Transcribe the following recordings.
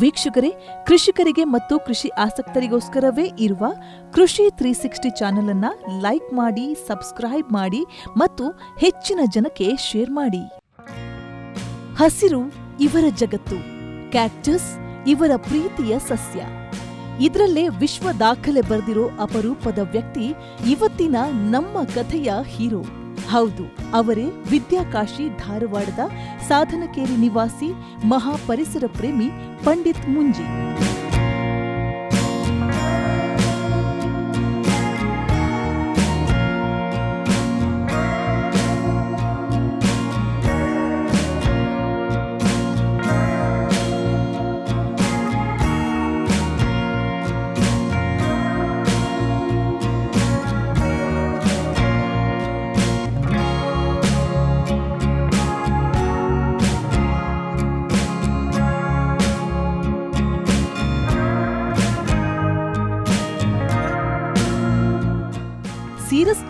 ವೀಕ್ಷಕರೇ, ಕೃಷಿಕರಿಗೆ ಮತ್ತು ಕೃಷಿ ಆಸಕ್ತರಿಗೋಸ್ಕರವೇ ಇರುವ ಕೃಷಿ ತ್ರೀ ಸಿಕ್ಸ್ಟಿ ಚಾನೆಲ್ ಅನ್ನ ಲೈಕ್ ಮಾಡಿ, ಸಬ್ಸ್ಕ್ರೈಬ್ ಮಾಡಿ ಮತ್ತು ಹೆಚ್ಚಿನ ಜನಕ್ಕೆ ಶೇರ್ ಮಾಡಿ. ಹಸಿರು ಇವರ ಜಗತ್ತು, ಕ್ಯಾಕ್ಟಸ್ ಇವರ ಪ್ರೀತಿಯ ಸಸ್ಯ. ಇದರಲ್ಲೇ ವಿಶ್ವ ದಾಖಲೆ ಬರೆದಿರೋ ಅಪರೂಪದ ವ್ಯಕ್ತಿ ಇವತ್ತಿನ ನಮ್ಮ ಕಥೆಯ ಹೀರೋ. ಹೌದು ಅವರೇ ವಿದ್ಯಾಕಾಶಿ ಧಾರವಾಡದ ಸಾಧನಕೇರಿ ನಿವಾಸಿ ಮಹಾಪರಿಸರ ಪ್ರೇಮಿ ಪಂಡಿತ್ ಮುಂಜಿ.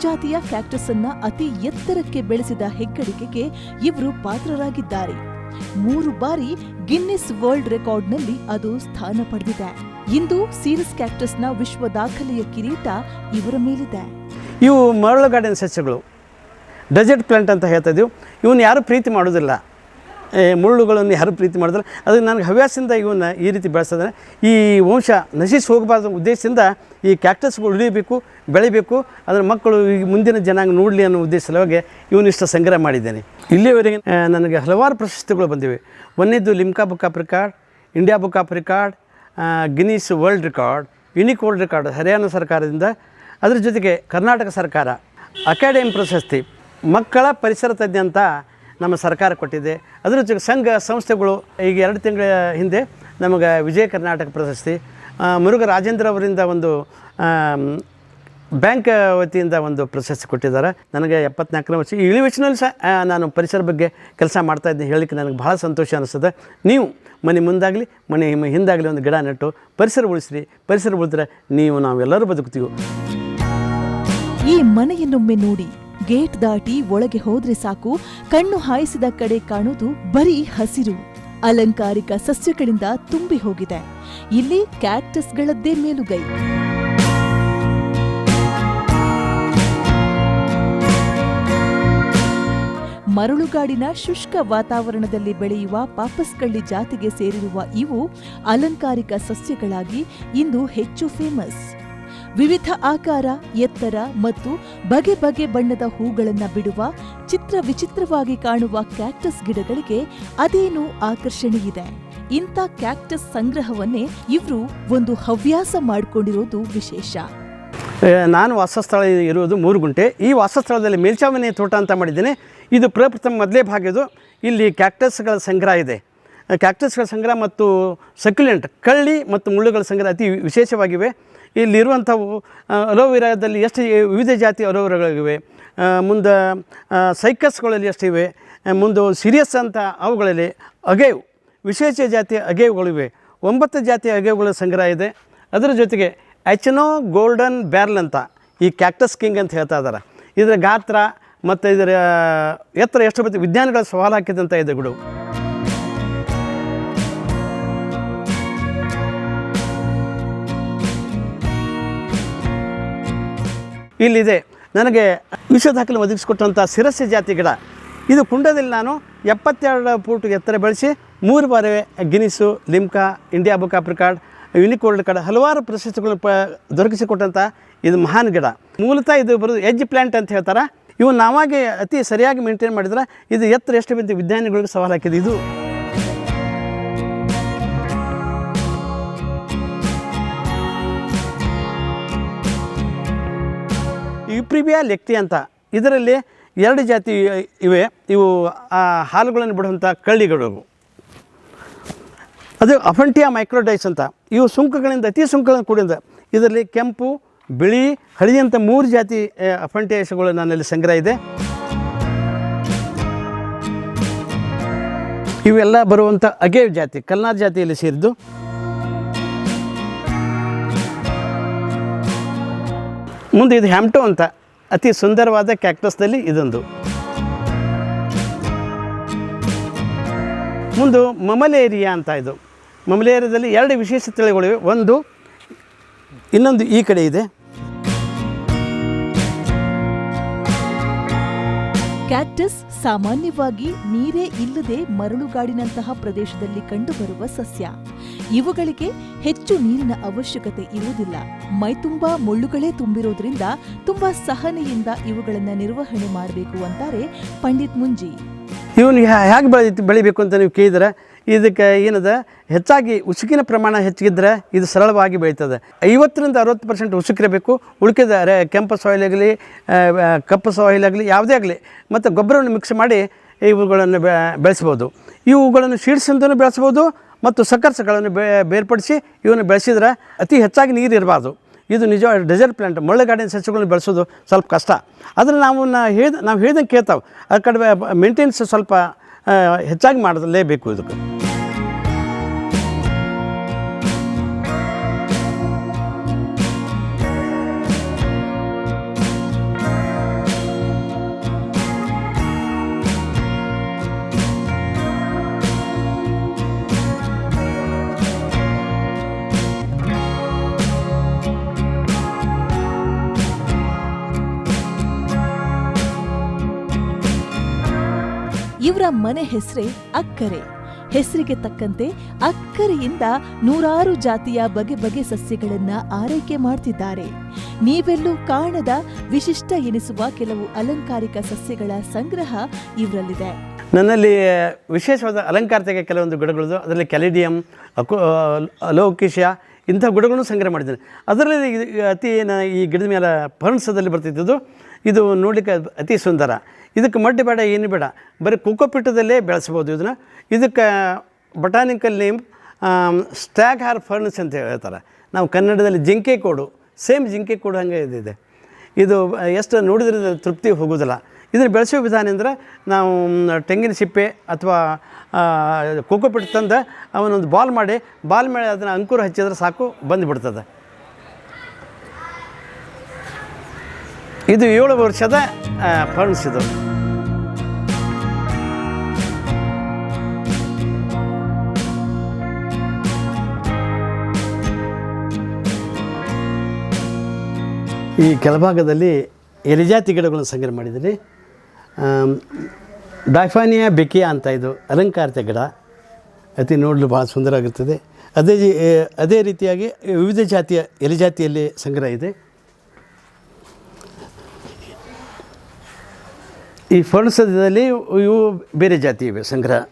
ಜಾತಿಯ ಕ್ಯಾಕ್ಟಸ್ ಅನ್ನ ಅತಿ ಎತ್ತರಕ್ಕೆ ಬೆಳೆಸಿದ ಹೆಗ್ಗಳಿಕೆಗೆ ಇವರು ಪಾತ್ರರಾಗಿದ್ದಾರೆ. ಮೂರು ಬಾರಿ ಗಿನ್ನಿಸ್ ವರ್ಲ್ಡ್ ರೆಕಾರ್ಡ್ನಲ್ಲಿ ಅದು ಸ್ಥಾನ ಪಡೆದಿದೆ. ಇಂದು ಸೀರಸ್ ಕ್ಯಾಕ್ಟಸ್ನ ವಿಶ್ವ ದಾಖಲೆಯ ಕಿರೀಟ ಇವರ ಮೇಲಿದೆ. ಇವು ಮರಳುಗಾಡಿನ ಸಸ್ಯಗಳು. ಡೆಸರ್ಟ್ ಪ್ಲಾಂಟ್ ಅಂತ ಹೇಳ್ತಾ ಇದ್ದೀವಿ. ಇವನ್ನ ಯಾರು ಪ್ರೀತಿ ಮಾಡೋದಿಲ್ಲ. ಮುಳ್ಳುಗಳನ್ನು ಯಾರು ಪ್ರೀತಿ ಮಾಡಿದ್ರೆ? ಅದು ನನಗೆ ಹವ್ಯಾಸದಿಂದ ಇವನ್ನ ಈ ರೀತಿ ಬೆಳೆಸಿದ್ರೆ ಈ ವಂಶ ನಶಿಸಿ ಹೋಗಬಾರ್ದ ಉದ್ದೇಶದಿಂದ ಈ ಕ್ಯಾಕ್ಟಸ್ಗಳು ಉಳಿಯಬೇಕು ಬೆಳಿಬೇಕು ಅದರ ಮಕ್ಕಳು ಈಗ ಮುಂದಿನ ಜನಾಂಗ ನೋಡಲಿ ಅನ್ನೋ ಉದ್ದೇಶ ಸಲುವಾಗಿ ಇವನಿಷ್ಟ ಸಂಗ್ರಹ ಮಾಡಿದ್ದೇನೆ. ಇಲ್ಲಿಯವರೆಗೆ ನನಗೆ ಹಲವಾರು ಪ್ರಶಸ್ತಿಗಳು ಬಂದಿವೆ. ಒಂದನೇದು Limca book of record India book of record Guinness world record unique world record Haryana ಸರ್ಕಾರದಿಂದ. ಅದರ ಜೊತೆಗೆ ಕರ್ನಾಟಕ ಸರ್ಕಾರ ಅಕಾಡೆಮಿ ಪ್ರಶಸ್ತಿ ಮಕ್ಕಳ ಪರಿಸರ ತಜ್ಞ ಅಂತ ನಮ್ಮ ಸರ್ಕಾರ ಕೊಟ್ಟಿದೆ. ಅದರ ಜೊತೆ ಸಂಘ ಸಂಸ್ಥೆಗಳು ಈಗ ಎರಡು ತಿಂಗಳ ಹಿಂದೆ ನಮಗೆ ವಿಜಯ ಕರ್ನಾಟಕ ಪ್ರಶಸ್ತಿ ಮುರುಘ ರಾಜೇಂದ್ರ ಅವರಿಂದ ಒಂದು ಬ್ಯಾಂಕ್ ವತಿಯಿಂದ ಒಂದು ಪ್ರಶಸ್ತಿ ಕೊಟ್ಟಿದ್ದಾರೆ. ನನಗೆ ಎಪ್ಪತ್ನಾಲ್ಕನೇ ವರ್ಷ ಇಳಿ ವಯಸ್ಸಿನಲ್ಲಿ ಸಹ ನಾನು ಪರಿಸರ ಬಗ್ಗೆ ಕೆಲಸ ಮಾಡ್ತಾ ಇದ್ದೀನಿ. ಹೇಳಲಿಕ್ಕೆ ನನಗೆ ಭಾಳ ಸಂತೋಷ ಅನಿಸ್ತದೆ. ನೀವು ಮನೆ ಮುಂದಾಗಲಿ, ಮನೆ ಹಿಂದಾಗಲಿ ಒಂದು ಗಿಡ ನೆಟ್ಟು, ಪರಿಸರ ಉಳಿಸ್ರಿ. ಪರಿಸರ ಉಳಿದ್ರೆ ನೀವು ನಾವೆಲ್ಲರೂ ಬದುಕ್ತೀವಿ. ಈ ಮನೆಯನ್ನೊಮ್ಮೆ ನೋಡಿ ಗೇಟ್ ದಾಟಿ ಒಳಗೆ ಹೋದ್ರೆ ಸಾಕು. ಕಣ್ಣು ಹಾಯಿಸಿದ ಕಡೆ ಕಾಣುವುದು ಬರೀ ಹಸಿರು. ಅಲಂಕಾರಿಕ ಸಸ್ಯಗಳಿಂದ ತುಂಬಿ ಹೋಗಿದೆ. ಇಲ್ಲಿ ಕ್ಯಾಕ್ಟಸ್ಗಳದ್ದೇ ಮೇಲುಗೈ. ಮರಳುಗಾಡಿನ ಶುಷ್ಕ ವಾತಾವರಣದಲ್ಲಿ ಬೆಳೆಯುವ ಪಾಪಸ್ಕಳ್ಳಿ ಜಾತಿಗೆ ಸೇರಿರುವ ಇವು ಅಲಂಕಾರಿಕ ಸಸ್ಯಗಳಾಗಿ ಇಂದು ಹೆಚ್ಚು ಫೇಮಸ್ ವಿವಿಧ ಆಕಾರ, ಎತ್ತರ ಮತ್ತು ಬಗೆ ಬಗೆ ಬಣ್ಣದ ಹೂಗಳನ್ನು ಬಿಡುವ ಚಿತ್ರ ವಿಚಿತ್ರವಾಗಿ ಕಾಣುವ ಕ್ಯಾಕ್ಟಸ್ ಗಿಡಗಳಿಗೆ ಅದೇನು ಆಕರ್ಷಣೆಯಿದೆ. ಇಂಥ ಕ್ಯಾಕ್ಟಸ್ ಸಂಗ್ರಹವನ್ನೇ ಇವರು ಒಂದು ಹವ್ಯಾಸ ಮಾಡಿಕೊಂಡಿರೋದು ವಿಶೇಷ. ನಾನು ವಾಸಸ್ಥಳ ಇರುವುದು ಮೂರು ಗುಂಟೆ ಈ ವಾಸಸ್ಥಳದಲ್ಲಿ ಮೇಲ್ಚಾವಣಿ ತೋಟ ಅಂತ ಮಾಡಿದ್ದೇನೆ. ಇದು ಪ್ರಪ್ರಥಮ ಮೊದಲೇ ಭಾಗ ಇದು. ಇಲ್ಲಿ ಕ್ಯಾಕ್ಟಸ್ಗಳ ಸಂಗ್ರಹ ಇದೆ. ಕ್ಯಾಕ್ಟಸ್ಗಳ ಸಂಗ್ರಹ ಮತ್ತು ಸಕ್ಯುಲೆಂಟ್ ಕಳ್ಳಿ ಮತ್ತು ಮುಳ್ಳುಗಳ ಸಂಗ್ರಹ ಅತಿ ವಿಶೇಷವಾಗಿವೆ. ಇಲ್ಲಿರುವಂಥವು ಅಲೋವೆರಾದಲ್ಲಿ ಎಷ್ಟು ವಿವಿಧ ಜಾತಿ ಅಲೋವೆರಾಗಳಿವೆ ಮುಂದೆ ಸೈಕಸ್ಗಳಲ್ಲಿ ಎಷ್ಟಿವೆ ಮುಂದೆ ಸಿರಿಯಸ್ ಅಂತ ಅವುಗಳಲ್ಲಿ ಅಗೇವ್ ವಿಶೇಷ ಜಾತಿಯ ಅಗೇವುಗಳಿವೆ ಒಂಬತ್ತು ಜಾತಿಯ ಅಗೇವುಗಳ ಸಂಗ್ರಹ ಇದೆ. ಅದರ ಜೊತೆಗೆ ಎಚ್ನೋ ಗೋಲ್ಡನ್ ಬ್ಯಾರ್ಲ್ ಅಂತ ಈ ಕ್ಯಾಕ್ಟಸ್ ಕಿಂಗ್ ಅಂತ ಹೇಳ್ತಾ ಇದ್ದಾರೆ. ಇದರ ಗಾತ್ರ ಮತ್ತು ಇದರ ಎತ್ತರ ಎಷ್ಟು ವಿಜ್ಞಾನಿಗಳ ಸವಾಲು ಹಾಕಿದಂಥ ಇದೆ ಗುಡು ಇಲ್ಲಿದೆ. ನನಗೆ ವಿಶ್ವ ದಾಖಲೆ ಒದಗಿಸಿಕೊಟ್ಟಂಥ ಶಿರಸ್ಯ ಜಾತಿ ಗಿಡ. ಇದು ಕುಂಡದಲ್ಲಿ ನಾನು ಎಪ್ಪತ್ತೆರಡು ಫೂಟ್ ಎತ್ತರ ಬೆಳೆಸಿ, ಮೂರು ಬಾರಿ Guinness, Limca, India book of record unique world card ಹಲವಾರು ಪ್ರಶಸ್ತಿಗಳನ್ನು ಪ ದೊರಕಿಸಿಕೊಟ್ಟಂಥ ಇದು ಮಹಾನ್ ಗಿಡ. ಮೂಲತಃ ಇದು ಬರೋದು ಎಜ್ ಪ್ಲ್ಯಾಂಟ್ ಅಂತ ಹೇಳ್ತಾರೆ? ಇವು ನಾವಾಗಿ ಅತಿ ಸರಿಯಾಗಿ ಮೇಂಟೈನ್ ಮಾಡಿದ್ರೆ ಇದು ಎತ್ತರ ಎಷ್ಟು ಬಿದ್ದು ವಿಜ್ಞಾನಿಗಳಿಗೆ ಸವಾಲು ಹಾಕಿದೆ ಇದು ಯುಪ್ರಿಬಿಯಾ ಲೆಕ್ತಿ ಅಂತ. ಇದರಲ್ಲಿ ಎರಡು ಜಾತಿ ಇವೆ. ಇವು, ಆ, ಹಾಲುಗಳನ್ನು ಬಿಡುವಂಥ ಕಳ್ಳಿಗಳು ಅದು ಅಫಂಟಿಯಾ ಮೈಕ್ರೋಡೈಸ್ ಅಂತ. ಇವು ಸುಂಕಗಳಿಂದ, ಅತಿ ಸುಂಕಗಳನ್ನು ಕೂಡಿದ. ಇದರಲ್ಲಿ ಕೆಂಪು, ಬಿಳಿ ಅಂತ ಮೂರು ಜಾತಿ ಅಫಂಟಿಯಾಸಗಳು ನನ್ನಲ್ಲಿ ಸಂಗ್ರಹ ಇದೆ. ಇವೆಲ್ಲ ಬರುವಂಥ ಅಗೇವ್ ಜಾತಿ ಕಲ್ನಾರ್ ಜಾತಿಯಲ್ಲಿ ಸೇರಿದ್ದು. ಮುಂದೆ ಇದು ಹ್ಯಾಮ್ಟೋ ಅಂತ. ಅತಿ ಸುಂದರವಾದ ಕ್ಯಾಕ್ಟಸ್ನಲ್ಲಿ ಇದೊಂದು. ಮುಂದು ಮಮಲೇರಿಯಾ ಅಂತ ಇದು. ಮಮಲೇರಿಯಾದಲ್ಲಿ ಎರಡು ವಿಶೇಷ ತಳಿಗಳಿವೆ ಒಂದು ಇನ್ನೊಂದು ಈ ಕಡೆ ಇದೆ. ಕ್ಯಾಕ್ಟಸ್ ಸಾಮಾನ್ಯವಾಗಿ ನೀರೇ ಇಲ್ಲದೆ ಮರಳುಗಾಡಿನಂತಹ ಪ್ರದೇಶದಲ್ಲಿ ಕಂಡುಬರುವ ಸಸ್ಯ. ಇವುಗಳಿಗೆ ಹೆಚ್ಚು ನೀರಿನ ಅವಶ್ಯಕತೆ ಇರುವುದಿಲ್ಲ. ಮೈತುಂಬಾ ಮುಳ್ಳುಗಳೇ ತುಂಬಿರೋದ್ರಿಂದ ತುಂಬಾ ಸಹನೆಯಿಂದ ಇವುಗಳನ್ನು ನಿರ್ವಹಣೆ ಮಾಡಬೇಕು ಅಂತಾರೆ ಪಂಡಿತ್ ಮುಂಜಿ. ಇವನು ಹೇಗೆ ಬೆಳೆ ಬೆಳಿಬೇಕು ಅಂತ ನೀವು ಕೇಳಿದ್ರೆ ಇದಕ್ಕೆ ಏನದ, ಹೆಚ್ಚಾಗಿ ಉಸುಕಿನ ಪ್ರಮಾಣ ಹೆಚ್ಚಿಗಿದ್ರೆ ಇದು ಸರಳವಾಗಿ ಬೆಳೀತದೆ. ಐವತ್ತರಿಂದ ಅರವತ್ತು ಪರ್ಸೆಂಟ್ ಉಸುಕಿರಬೇಕು ಉಳಿಕಿದ ಕೆಂಪು ಸಾಯಿಲ್ ಆಗಲಿ ಕಪ್ಪು ಸಾಯಿಲ್ ಆಗಲಿ, ಯಾವುದೇ ಆಗಲಿ, ಮತ್ತು ಗೊಬ್ಬರವನ್ನು ಮಿಕ್ಸ್ ಮಾಡಿ ಇವುಗಳನ್ನು ಬೆಳೆಸ್ಬೋದು. ಇವುಗಳನ್ನು ಸೀಡ್ಸಿಂದನೂ ಬೆಳೆಸ್ಬೋದು ಮತ್ತು ಸಕ್ಕರ್ಸಗಳನ್ನು ಬೇ ಬೇರ್ಪಡಿಸಿ ಇವನ್ನು ಬೆಳೆಸಿದ್ರೆ ಅತಿ ಹೆಚ್ಚಾಗಿ ನೀರು ಇರಬಾರ್ದು. ಇದು ನಿಜ ಡೆಸರ್ಟ್ ಪ್ಲಾಂಟ್ ಗಾರ್ಡನ್ ಸಸ್ಯಗಳನ್ನು ಬೆಳೆಸೋದು ಸ್ವಲ್ಪ ಕಷ್ಟ. ಆದರೆ ನಾವು ನಾ ಹೇಳ್ದ ನಾವು ಹೇಳಿದಂಗೆ ಕೇಳ್ತಾವೆ. ಆ ಕಡೆ ಮೇಂಟೆನೆನ್ಸ್ ಸ್ವಲ್ಪ ಹೆಚ್ಚಾಗಿ ಮಾಡಲೇಬೇಕು ಇದಕ್ಕೆ. ಇವರ ಮನೆ ಹೆಸರೇ ಅಕ್ಕರೆ. ಹೆಸರಿಗೆ ತಕ್ಕಂತೆ ಅಕ್ಕರೆಯಿಂದ ನೂರಾರು ಜಾತಿಯ ಬಗೆ ಬಗೆ ಸಸ್ಯಗಳನ್ನ ಆರೈಕೆ ಮಾಡ್ತಿದ್ದಾರೆ. ನೀವೆಲ್ಲೂ ಕಾಣದ ವಿಶಿಷ್ಟ ಎನಿಸುವ ಕೆಲವು ಅಲಂಕಾರಿಕ ಸಸ್ಯಗಳ ಸಂಗ್ರಹ ಇವರಲ್ಲಿದೆ. ನನ್ನಲ್ಲಿ ವಿಶೇಷವಾದ ಅಲಂಕಾರಿಕ ಕೆಲವೊಂದು ಗಿಡಗಳದು ಅದರಲ್ಲಿ ಕ್ಯಾಲಿಡಿಯಂ ಅಲೋಕಿಷಿಯಾ ಇಂಥ ಗಿಡಗಳನ್ನು ಸಂಗ್ರಹ ಮಾಡಿದ್ದೇನೆ ಅದರಲ್ಲಿ ಅತಿ ಈ ಗಿಡದ ಮೇಲೆ ಪರ್ಣಸದಲ್ಲಿ ಬರ್ತಿದ್ದದ್ದು. ಇದು ನೋಡಲಿಕ್ಕೆ ಅತಿ ಸುಂದರ. ಇದಕ್ಕೆ ಮಡ್ಡಿ ಬೇಡ, ಏನು ಬೇಡ. ಬರೀ ಕುಕ್ಕೋಪಿಟ್ಟದಲ್ಲೇ ಬೆಳೆಸ್ಬೋದು ಇದನ್ನು. ಇದಕ್ಕೆ botanical name staghorn ferns ಅಂತ ಹೇಳ್ತಾರೆ. ನಾವು ಕನ್ನಡದಲ್ಲಿ ಜಿಂಕೆ ಕೋಡು ಸೇಮ್ ಜಿಂಕೆ ಕೋಡು ಹಂಗೆ ಇದಿದೆ ಇದು ಎಷ್ಟು ನೋಡಿದ್ರೆ ತೃಪ್ತಿ ಹೋಗೋದಿಲ್ಲ ಇದನ್ನು ಬೆಳೆಸೋ ವಿಧಾನ ಅಂದರೆ ನಾವು ತೆಂಗಿನ ಸಿಪ್ಪೆ ಅಥವಾ ಕೋಕೋಪಿಟ್ ತಂದು ಅವನೊಂದು ಬಾಲ್ ಮಾಡಿ, ಬಾಲ್ ಮೇಲೆ ಅದನ್ನು ಅಂಕುರ ಹಚ್ಚಿದ್ರೆ ಸಾಕು, ಬಂದುಬಿಡ್ತದೆ. ಇದು ಏಳು ವರ್ಷದ ಫರ್ನ್ಸ್ ಇದು. ಈ ಕೆಳಭಾಗದಲ್ಲಿ ಎಲೆಜಾತಿ ಗಿಡಗಳನ್ನು ಸಂಗ್ರಹ ಮಾಡಿದ್ದೀನಿ. ಡೈಫಾನಿಯಾ ಬೆಕಿಯಾ ಅಂತ ಇದು ಅಲಂಕಾರಿತ ಗಿಡ. ಅತಿ ನೋಡಲು ಭಾಳ ಸುಂದರವಾಗಿರ್ತದೆ. ಅದೇ ಜಿ- ಅದೇ ರೀತಿಯಾಗಿ ವಿವಿಧ ಜಾತಿಯ, ಎಲೆ ಜಾತಿಯಲ್ಲಿ ಸಂಗ್ರಹ ಇದೆ. ಈ ಫರ್ಣಸದಲ್ಲಿ ಇವು ಬೇರೆ ಜಾತಿ ಇವೆ ಸಂಗ್ರಹ.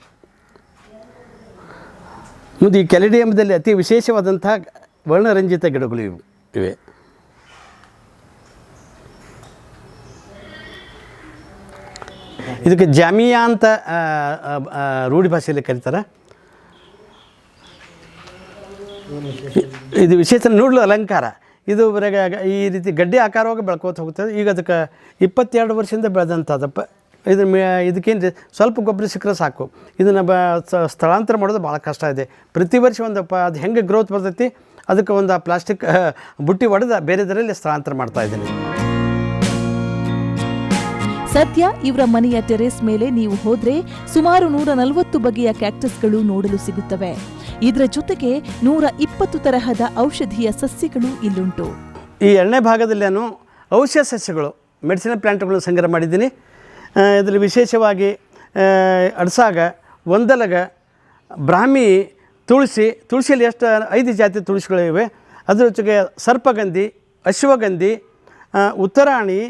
ಮುಂದೆ ಈ ಕೆಲಡಿಯಂಬದಲ್ಲಿ ಅತಿ ವಿಶೇಷವಾದಂತಹ ವರ್ಣರಂಜಿತ ಗಿಡಗಳು ಇವು, ಇವೆ. ಇದಕ್ಕೆ ಜಾಮಿಯಾ ಅಂತ ರೂಢಿ ಭಾಷೆಯಲ್ಲಿ ಕರೀತಾರೆ. ಇದು ವಿಶೇಷ ನೋಡಲು ಅಲಂಕಾರ. ಇದು ಈ ರೀತಿ ಗಡ್ಡೆ ಆಕಾರವಾಗಿ ಬೆಳ್ಕೋತ ಹೋಗ್ತದೆ. ಈಗ ಅದಕ್ಕೆ ಇಪ್ಪತ್ತೆರಡು ವರ್ಷದಿಂದ ಬೆಳೆದಂಥದ್ದಪ್ಪ ಇದು ಮೇ, ಇದಕ್ಕೇನು ಸ್ವಲ್ಪ ಗೊಬ್ಬರ ಸಿಕ್ಕರೆ ಸಾಕು. ಇದನ್ನು ಬ ಸ್ಥಳಾಂತರ ಮಾಡೋದು ಭಾಳ ಕಷ್ಟ ಇದೆ. ಪ್ರತಿ ವರ್ಷ ಒಂದಪ್ಪ ಅದು ಹೆಂಗೆ ಗ್ರೋತ್ ಬರ್ತೈತಿ, ಅದಕ್ಕೆ ಒಂದು ಪ್ಲಾಸ್ಟಿಕ್ ಬುಟ್ಟಿ ಹೊಡೆದು ಬೇರೆದರಲ್ಲಿ ಸ್ಥಳಾಂತರ ಮಾಡ್ತಾ ಇದ್ದೀನಿ. ಸದ್ಯ ಇವರ ಮನೆಯ ಟೆರೇಸ್ ಮೇಲೆ ನೀವು ಹೋದ್ರೆ ಸುಮಾರು ನೂರ ನಲವತ್ತು ಬಗೆಯ ಕ್ಯಾಕ್ಟಸ್ಗಳು ನೋಡಲು ಸಿಗುತ್ತವೆ. ಇದರ ಜೊತೆಗೆ ನೂರ ಇಪ್ಪತ್ತು ತರಹದ ಔಷಧೀಯ ಸಸ್ಯಗಳು ಇಲ್ಲುಂಟು. ಈ ಎರಡನೇ ಭಾಗದಲ್ಲಿ ಔಷಧ ಸಸ್ಯಗಳು, ಮೆಡಿಸಿನಲ್ ಪ್ಲ್ಯಾಂಟ್ಗಳನ್ನು ಸಂಗ್ರಹ ಮಾಡಿದ್ದೀನಿ. ಇದರಲ್ಲಿ ವಿಶೇಷವಾಗಿ ಅಡ್ಸಾಗ ಒಂದಲಗ ಬ್ರಾಹ್ಮಿ, ತುಳಸಿ, ತುಳಸಿಯಲ್ಲಿ ಎಷ್ಟು, ಐದು ಜಾತಿ ತುಳಸಿಗಳಿವೆ. ಅದರ ಜೊತೆಗೆ ಸರ್ಪಗಂಧಿ, ಅಶ್ವಗಂಧಿ ಉತ್ತರಾಣಿ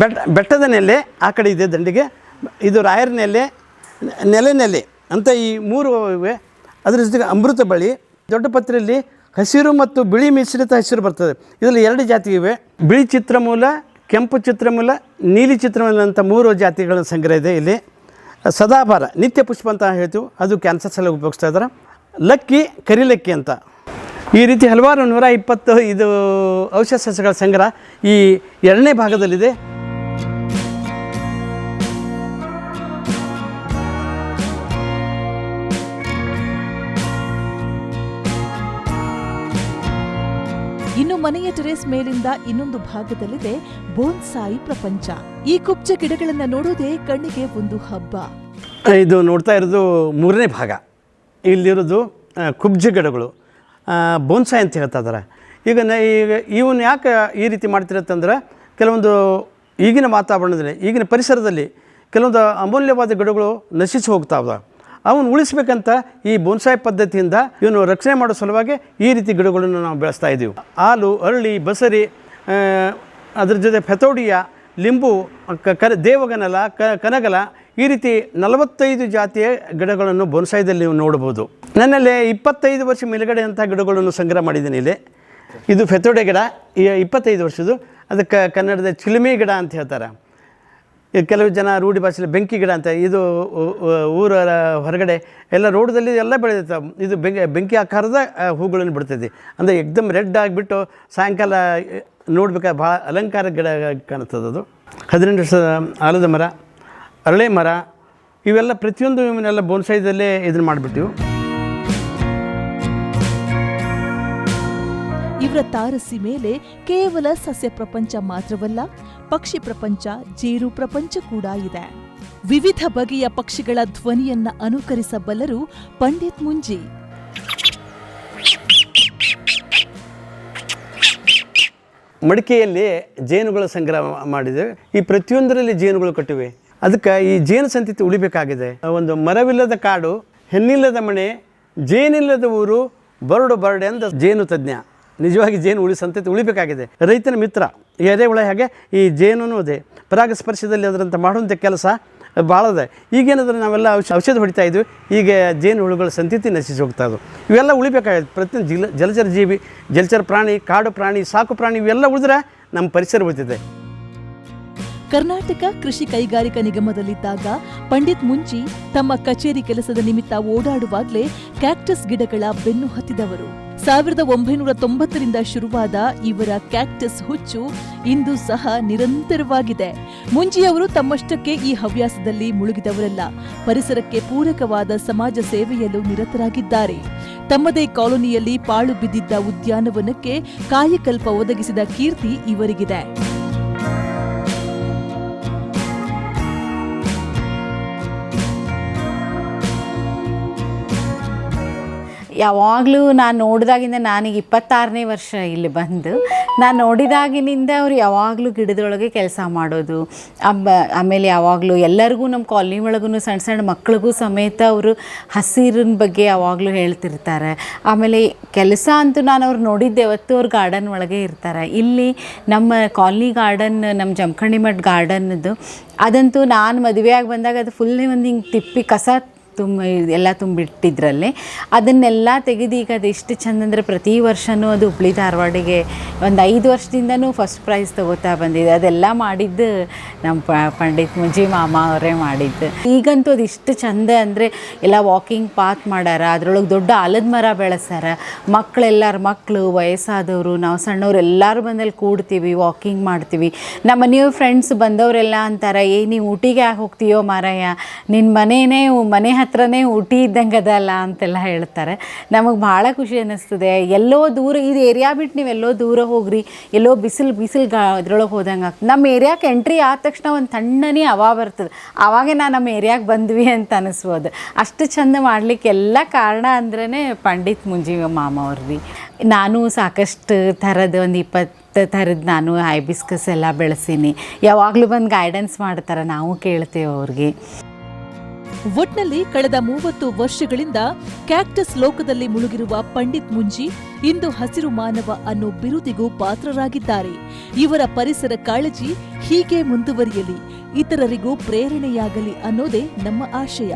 ಬೆಟ್ಟ, ಬೆಟ್ಟದ ನೆಲೆ ಆ ಕಡೆ ಇದೆ ದಂಡಿಗೆ. ಇದು ರಾಯರ ನೆಲೆ ನೆಲೆ ನೆಲೆ ಅಂತ ಈ ಮೂರು ಇವೆ. ಅದರ ಜೊತೆಗೆ ಅಮೃತ ಬಳಿ ದೊಡ್ಡ ಪತ್ರೆಯಲ್ಲಿ ಹಸಿರು ಮತ್ತು ಬಿಳಿ ಮಿಶ್ರಿತ ಹಸಿರು ಬರ್ತದೆ. ಇದರಲ್ಲಿ ಎರಡು ಜಾತಿ ಇವೆ. ಬಿಳಿ ಚಿತ್ರಮೂಲ, ಕೆಂಪು ಚಿತ್ರಮೂಲ, ನೀಲಿ ಚಿತ್ರಮೂಲ ಅಂತ ಮೂರು ಜಾತಿಗಳ ಸಂಗ್ರಹ ಇದೆ ಇಲ್ಲಿ. ಸದಾಭಾರ ನಿತ್ಯ ಪುಷ್ಪ ಅಂತ ಹೇಳ್ತೀವಿ. ಅದು ಕ್ಯಾನ್ಸರ್ ಸಲ ಉಪಯೋಗಿಸ್ತಾ ಇದ್ದಾರೆ. ಲಕ್ಕಿ, ಕರಿಲಕ್ಕಿ ಅಂತ. ಈ ರೀತಿ ಹಲವಾರು ನೂರ ಇಪ್ಪತ್ತು ಇದು ಔಷಧ ಸಸ್ಯಗಳ ಸಂಗ್ರಹ ಈ ಎರಡನೇ ಭಾಗದಲ್ಲಿದೆ. ಇನ್ನು ಮನೆಯ ಟೆರೇಸ್ ಮೇಲಿಂದ ಇನ್ನೊಂದು ಭಾಗದಲ್ಲಿದೆ ಬೋನ್ಸಾಯಿ ಪ್ರಪಂಚ. ಈ ಕುಬ್ಜ ಗಿಡಗಳನ್ನು ನೋಡೋದೇ ಕಣ್ಣಿಗೆ ಒಂದು ಹಬ್ಬ. ಇದು ನೋಡ್ತಾ ಇರೋದು ಮೂರನೇ ಭಾಗ. ಇಲ್ಲಿರೋದು ಕುಬ್ಜ ಗಿಡಗಳು. ಬೋನ್ಸಾಯ್ ಅಂತ ಹೇಳ್ತಾ ಇದ್ದಾರೆ ಈಗ ಈಗ ಇವನ್ನ ಯಾಕೆ ಈ ರೀತಿ ಮಾಡ್ತಿರತ್ತಂದ್ರೆ ಕೆಲವೊಂದು ಈಗಿನ ವಾತಾವರಣದಲ್ಲಿ, ಈಗಿನ ಪರಿಸರದಲ್ಲಿ ಕೆಲವೊಂದು ಅಮೂಲ್ಯವಾದ ಗಿಡಗಳು ನಶಿಸಿ ಹೋಗ್ತಾವೆ ಅವನು ಉಳಿಸ್ಬೇಕಂತ ಈ ಬೋನ್ಸಾಯ್ ಪದ್ಧತಿಯಿಂದ ಇವನು ರಕ್ಷಣೆ ಮಾಡೋ ಸಲುವಾಗಿ ಈ ರೀತಿ ಗಿಡಗಳನ್ನು ನಾವು ಬೆಳೆಸ್ತಾ ಇದ್ದೀವಿ ಹಾಲು ಅರಳಿ ಬಸರಿ ಅದ್ರ ಜೊತೆ ಫೆತೋಡಿಯ ಲಿಂಬು, ಕ ಕರ ದೇವಗನಲ, ಕ ಕನಗಲ ಈ ರೀತಿ ನಲವತ್ತೈದು ಜಾತಿಯ ಗಿಡಗಳನ್ನು ಬೊನ್ಸಾಯ್ದಲ್ಲಿ ನೀವು ನೋಡ್ಬೋದು ನನ್ನಲ್ಲಿ ಇಪ್ಪತ್ತೈದು ವರ್ಷ ಮೇಲುಗಡೆ ಅಂತ ಗಿಡಗಳನ್ನು ಸಂಗ್ರಹ ಮಾಡಿದ್ದೀನಿ ಇಲ್ಲಿ. ಇದು ಫೆತೋಡೆ ಗಿಡ, ಈ ಇಪ್ಪತ್ತೈದು ವರ್ಷದ್ದು. ಅದಕ್ಕೆ ಕನ್ನಡದ ಚಿಲುಮೆ ಗಿಡ ಅಂತ ಹೇಳ್ತಾರೆ. ಕೆಲವು ಜನ ರೂಢಿ ಭಾಷೆಯಲ್ಲಿ ಬೆಂಕಿ ಗಿಡ ಅಂತ, ಇದು ಊರ ಹೊರಗಡೆ ಎಲ್ಲ ರೋಡದಲ್ಲಿ ಎಲ್ಲ ಬೆಳೆಯುತ್ತೆ ಇದು ಬೆಂಕಿ ಬೆಂಕಿ ಆಕಾರದ ಹೂಗಳನ್ನು ಬಿಡ್ತೈತಿ. ಅಂದರೆ ಎಕ್ದಮ್ ರೆಡ್ ಆಗಿಬಿಟ್ಟು ಸಾಯಂಕಾಲ, ನೋಡ್ಬೇಕಾದ್ರೆ ಭಾಳ ಅಲಂಕಾರ ಗಿಡ ಕಾಣ್ತದದು ಹದಿನೆಂಟು ವರ್ಷದ ಆಲದ ಮರ. ಅರಳೆ ಮರ ಇವೆಲ್ಲ ಪ್ರತಿಯೊಂದು ಇವನ್ನೆಲ್ಲ ಬೋನ್ಸೈದಲ್ಲೇ ಇದನ್ನು ಮಾಡಿಬಿಟ್ಟಿವು ಇವರ ತಾರಸಿ ಮೇಲೆ ಕೇವಲ ಸಸ್ಯ ಪ್ರಪಂಚ ಮಾತ್ರವಲ್ಲ ಪಕ್ಷಿ ಪ್ರಪಂಚ ಜೇರು ಪ್ರಪಂಚ ಕೂಡ ಇದೆ. ವಿವಿಧ ಬಗೆಯ ಪಕ್ಷಿಗಳ ಧ್ವನಿಯನ್ನ ಅನುಕರಿಸಬಲ್ಲರು ಪಂಡಿತ್ ಮುಂಜಿ. ಮಡಿಕೆಯಲ್ಲಿ ಜೇನುಗಳ ಸಂಗ್ರಹ ಮಾಡಿದೆ ಈ ಪ್ರತಿಯೊಂದರಲ್ಲಿ ಜೇನುಗಳು ಕಟ್ಟಿವೆ. ಅದಕ್ಕೆ ಈ ಜೇನು ಸಂತತಿ ಉಳಿಬೇಕಾಗಿದೆ. ಒಂದು ಮರವಿಲ್ಲದ ಕಾಡು, ಹೆಣ್ಣಿಲ್ಲದ ಮನೆ, ಜೇನಿಲ್ಲದ ಊರು, ಬರಡು ಬರಡೆ ಅಂದ ಜೇನು ತಜ್ಞ. ನಿಜವಾಗಿ ಜೇನು ಉಳಿ ಸಂತತಿ ಉಳಿಬೇಕಾಗಿದೆ. ರೈತನ ಮಿತ್ರ ಎದೆ ಎರೆಹುಳ ಹಾಗೆ? ಈ ಜೇನು ಅದೇ. ಪರಾಗಸ್ಪರ್ಶದಲ್ಲಿ ಅದರಂತ ಮಾಡುವಂಥ ಕೆಲಸ ಭಾಳ ಇದೆ ಈಗೇನಾದ್ರೆ ನಾವೆಲ್ಲ ಔಷಧ ಔಷಧ ಹೊಡಿತಾ ಇದ್ವಿ. ಈಗ ಜೇನು ಹುಳುಗಳ ಸಂತತಿ ನಶಿಸಿ ಹೋಗ್ತಾ ಇದ್ವು. ಇವೆಲ್ಲ ಉಳಿಬೇಕಾಗಿದೆ. ಪ್ರತಿಯೊಂದು ಜಿಲ್, ಜಲಚರ ಜೀವಿ, ಜಲಚರ ಪ್ರಾಣಿ, ಕಾಡು ಪ್ರಾಣಿ, ಸಾಕು ಪ್ರಾಣಿ ಇವೆಲ್ಲ ಉಳಿದ್ರೆ ನಮ್ಮ ಪರಿಸರ ಉಳಿತಿದೆ. ಕರ್ನಾಟಕ ಕೃಷಿ ಕೈಗಾರಿಕಾ ನಿಗಮದಲ್ಲಿದ್ದಾಗ ಪಂಡಿತ್ ಮುಂಚಿ ತಮ್ಮ ಕಚೇರಿ ಕೆಲಸದ ನಿಮಿತ್ತ ಓಡಾಡುವಾಗಲೇ ಕ್ಯಾಕ್ಟಸ್ ಗಿಡಗಳ ಬೆನ್ನು ಹತ್ತಿದವರು. ಸಾವಿರದ ಒಂಬೈನೂರ ತೊಂಬತ್ತರಿಂದ ಶುರುವಾದ ಇವರ ಕ್ಯಾಕ್ಟಸ್ ಹುಚ್ಚು ಇಂದು ಸಹ ನಿರಂತರವಾಗಿದೆ. ಮುಂಜಿಯವರು ತಮ್ಮಷ್ಟಕ್ಕೆ ಈ ಹವ್ಯಾಸದಲ್ಲಿ ಮುಳುಗಿದವರಲ್ಲ. ಪರಿಸರಕ್ಕೆ ಪೂರಕವಾದ ಸಮಾಜ ಸೇವೆಯಲ್ಲೂ ನಿರತರಾಗಿದ್ದಾರೆ. ತಮ್ಮದೇ ಕಾಲೋನಿಯಲ್ಲಿ ಪಾಳು ಬಿದ್ದಿದ್ದ ಉದ್ಯಾನವನಕ್ಕೆ ಕಾಯಕಲ್ಪ ಒದಗಿಸಿದ ಕೀರ್ತಿ ಇವರಿಗಿದೆ. ಯಾವಾಗಲೂ ನಾನು ನೋಡಿದಾಗಿಂದ ನನಗೆ ಇಪ್ಪತ್ತಾರನೇ ವರ್ಷ ಇಲ್ಲಿ ಬಂದು. ನಾನು ನೋಡಿದಾಗಿನಿಂದ ಅವರು ಯಾವಾಗಲೂ ಗಿಡದೊಳಗೆ ಕೆಲಸ ಮಾಡೋದು. ಆಮೇಲೆ ಯಾವಾಗಲೂ ಎಲ್ಲರಿಗೂ ನಮ್ಮ ಕಾಲನಿ ಒಳಗೂ ಸಣ್ಣ ಸಣ್ಣ ಮಕ್ಳಿಗೂ ಸಮೇತ ಅವರು ಹಸಿರಿನ ಬಗ್ಗೆ ಯಾವಾಗಲೂ ಹೇಳ್ತಿರ್ತಾರೆ. ಆಮೇಲೆ ಕೆಲಸ ಅಂತೂ ನಾನು ಅವ್ರು ನೋಡಿದ್ದೆ ಅವತ್ತು ಅವ್ರು ಗಾರ್ಡನ್ ಒಳಗೆ ಇರ್ತಾರೆ. ಇಲ್ಲಿ ನಮ್ಮ ಕಾಲನಿ ಗಾರ್ಡನ್ ನಮ್ಮ ಜಮಖಂಡಿ ಮಠ ಗಾರ್ಡನ್ದು ಅದಂತೂ ನಾನು ಮದುವೆಯಾಗಿ ಬಂದಾಗ ಅದು ಫುಲ್ಲೇ ಒಂದು ಹಿಂಗೆ ತಿಪ್ಪಿ ಕಸ ತುಂಬ ಎಲ್ಲ ತುಂಬಿಟ್ಟಿದ್ರಲ್ಲಿ. ಅದನ್ನೆಲ್ಲ ತೆಗೆದು ಈಗ ಅದು ಎಷ್ಟು ಪ್ರತಿ ವರ್ಷವೂ ಅದು ಹುಬ್ಳಿ ಧಾರವಾಡಿಗೆ ಒಂದು ಐದು ವರ್ಷದಿಂದನೂ ಫಸ್ಟ್ ಪ್ರೈಸ್ ತಗೋತಾ ಬಂದಿದೆ. ಅದೆಲ್ಲ ಮಾಡಿದ್ದು ನಮ್ಮ ಪ, ಪಂಡಿತ್ ಮುಂಜಿ ಮಾಮ ಅವರೇ ಮಾಡಿದ್ದು. ಈಗಂತೂ ಅದು ಇಷ್ಟು ಚಂದ ಅಂದರೆ ಎಲ್ಲ ವಾಕಿಂಗ್ ಪಾತ್ ಮಾಡ್ಯಾರ ಅದರೊಳಗೆ ದೊಡ್ಡ ಆಲದ ಮರ ಬೆಳೆಸ್ಯಾರ. ಮಕ್ಕಳೆಲ್ಲರ ಮಕ್ಕಳು ವಯಸ್ಸಾದವರು, ನಾವು ಸಣ್ಣವ್ರು ಎಲ್ಲರೂ ಬಂದಲ್ಲಿ ಕೂಡ್ತೀವಿ ವಾಕಿಂಗ್ ಮಾಡ್ತೀವಿ. ನಮ್ಮ ಮನೆಯವ್ರ ಫ್ರೆಂಡ್ಸ್ ಬಂದವರೆಲ್ಲ ಅಂತಾರೆ, ಏ, ನೀವು ಊಟಿಗೆ ಯಾಕೆ ಹೋಗ್ತೀಯೋ ಮಾರಾಯ? ನಿನ್ನ ಮನೆಯೇ ಮನೆ ಹತ್ರನೇ ಊಟಿ ಇದ್ದಂಗೆ ಅದಲ್ಲ ಅಂತೆಲ್ಲ ಹೇಳ್ತಾರೆ. ನಮಗೆ ಭಾಳ ಖುಷಿ ಅನ್ನಿಸ್ತದೆ. ಎಲ್ಲೋ ದೂರ, ಇದು ಏರಿಯಾ ಬಿಟ್ಟು ನೀವು ಎಲ್ಲೋ ದೂರ ಹೋಗ್ರಿ, ಎಲ್ಲೋ ಬಿಸಿಲು ಬಿಸಿಲು ಗಾ, ಇದ್ರೊಳಗೆ ಹೋದಂಗೆ ಆಗ್ತದೆ ನಮ್ಮ ಏರಿಯಾಕ್ಕೆ ಎಂಟ್ರಿ ಆದ ತಕ್ಷಣ ಒಂದು ತಣ್ಣನೆ ಹವಾ ಬರ್ತದೆ. ಆವಾಗೇ ನಾನು ನಮ್ಮ ಏರಿಯಾಗೆ ಬಂದ್ವಿ ಅಂತ ಅನಿಸ್ಬೋದು. ಅಷ್ಟು ಚಂದ ಮಾಡಲಿಕ್ಕೆ ಎಲ್ಲ ಕಾರಣ ಅಂದ್ರೇ ಪಂಡಿತ್ ಮುಂಜಿ ಮಾಮ ಅವ್ರದ್ದು ನಾನು ಸಾಕಷ್ಟು ಥರದ ಒಂದು ಇಪ್ಪತ್ತು ಥರದ್ದು ನಾನು ಹೈಬಿಸ್ಕಸ್ ಎಲ್ಲ ಬೆಳೆಸೀನಿ. ಯಾವಾಗಲೂ ಬಂದು ಗೈಡೆನ್ಸ್ ಮಾಡ್ತಾರೆ, ನಾವು ಕೇಳ್ತೇವೆ ಅವ್ರಿಗೆ. ಒಟ್ನಲ್ಲಿ ಕಳೆದ ಮೂವತ್ತು ವರ್ಷಗಳಿಂದ ಕ್ಯಾಕ್ಟಸ್ ಲೋಕದಲ್ಲಿ ಮುಳುಗಿರುವ ಪಂಡಿತ್ ಮುಂಜಿ ಇಂದು ಹಸಿರು ಮಾನವ ಅನ್ನೋ ಬಿರುದಿಗೂ ಪಾತ್ರರಾಗಿದ್ದಾರೆ. ಇವರ ಪರಿಸರ ಕಾಳಜಿ ಹೀಗೆ ಮುಂದುವರಿಯಲಿ, ಇತರರಿಗೂ ಪ್ರೇರಣೆಯಾಗಲಿ ಅನ್ನೋದೇ ನಮ್ಮ ಆಶಯ.